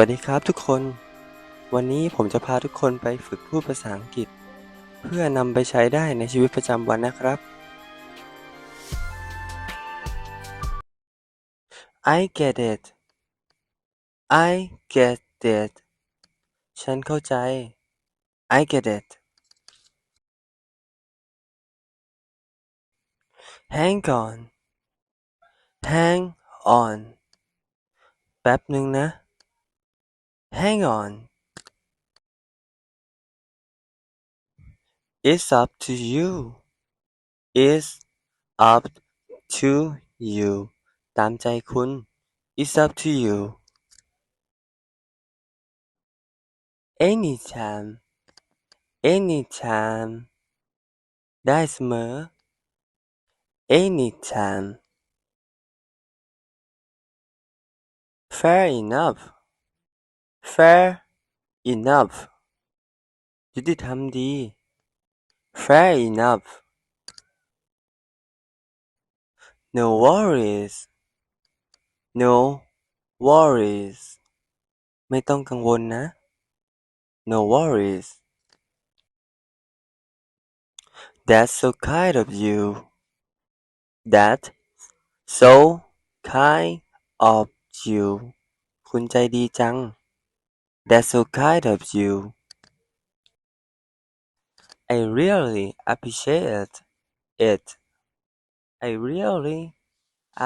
วัสดีครับทุกคน วันนี้ผมจะพาทุกคนไปฝึกพูดภาษาอังกฤษ เพื่อนำไปใช้ได้ในชีวิตประจำวันนะครับ I get it I get it ฉันเข้าใจ I get it Hang on Hang on แป๊บหนึ่งนะ Hang on It's up to you It's up to you ตามใจคุณ It's up to you Anytime Anytime ได้เสมอ Anytime Fair enough Fair enough ยุติธรรมดี Fair enough No worries No worries ไม่ต้องกังวลนะ No worries That's so kind of you That's so kind of you คุณใจดีจัง That's so kind of you I really appreciate it I really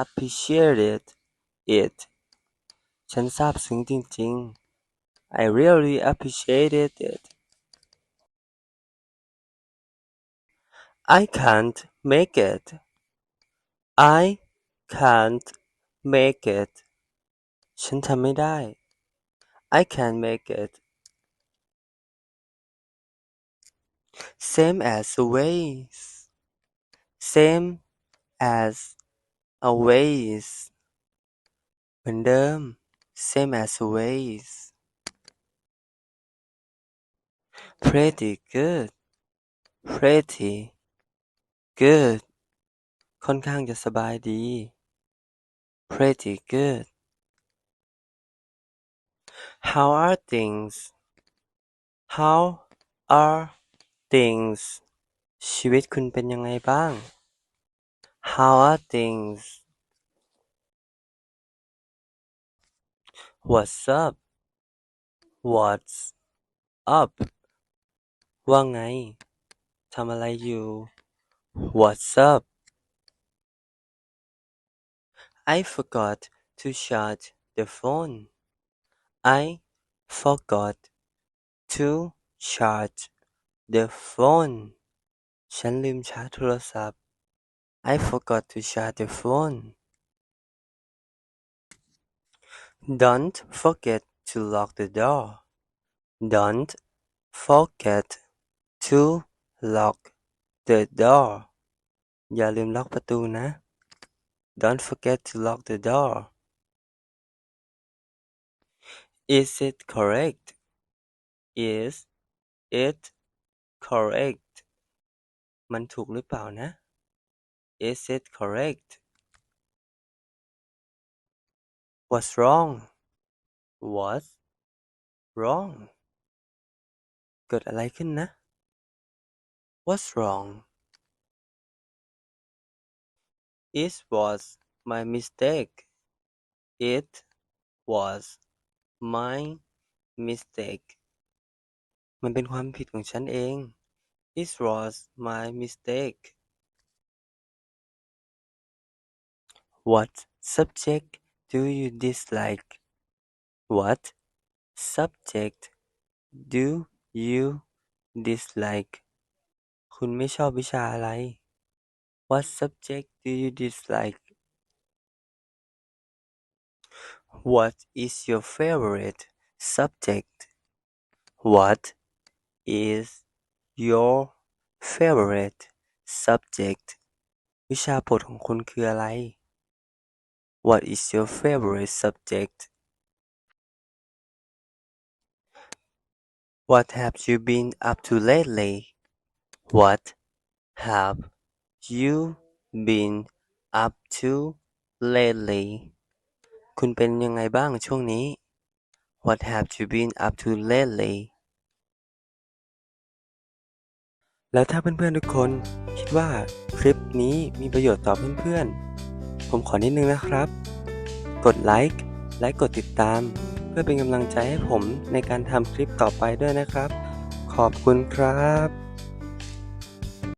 appreciated it ฉันซาบซึ้งจริงๆ I really appreciated it I can't make it I can't make it ฉันทำไม่ได้ I can't make it Same as always Same as always เหมือนเดิม Same as always Pretty good Pretty good ค่อนข้างจะสบายดี Pretty good How are things How are things ชีวิตคุณเป็นยังไงบ้าง How are things What's up What's up ว่าไง ทำอะไรอยู่ What's up I forgot to charge the phone I forgot to charge the phone ฉันลืมชาร์จโทรศัพท์ I forgot to charge the phone Don't forget to lock the door Don't forget to lock the door อย่าลืมล็อกประตูนะ Don't forget to lock the door Is it correct Is it correct มันถูกหรือเปล่านะ Is it correct What's wrong What's wrong เกิดอะไรขึ้นนะ What's wrong It was my mistake It was my mistake มันเป็นความผิดของฉันเอง It was my mistake What subject do you dislike What subject do you dislike คุณไม่ชอบวิชาอะไร What subject do you dislike What is your favorite subject What is your favorite subject วิชาโปรดของคุณคืออะไร What is your favorite subject What have you been up to lately What have you been up to lately คุณเป็นยังไงบ้างช่วงนี้ What have you been up to lately แล้วถ้าเพื่อนๆทุกคนคิดว่าคลิปนี้มีประโยชน์ต่อเพื่อนๆ ผมขอนิดนึงนะครับ กดไลค์และกดติดตาม เพื่อเป็นกำลังใจให้ผมในการทำคลิปต่อไปด้วยนะครับ ขอบคุณครับ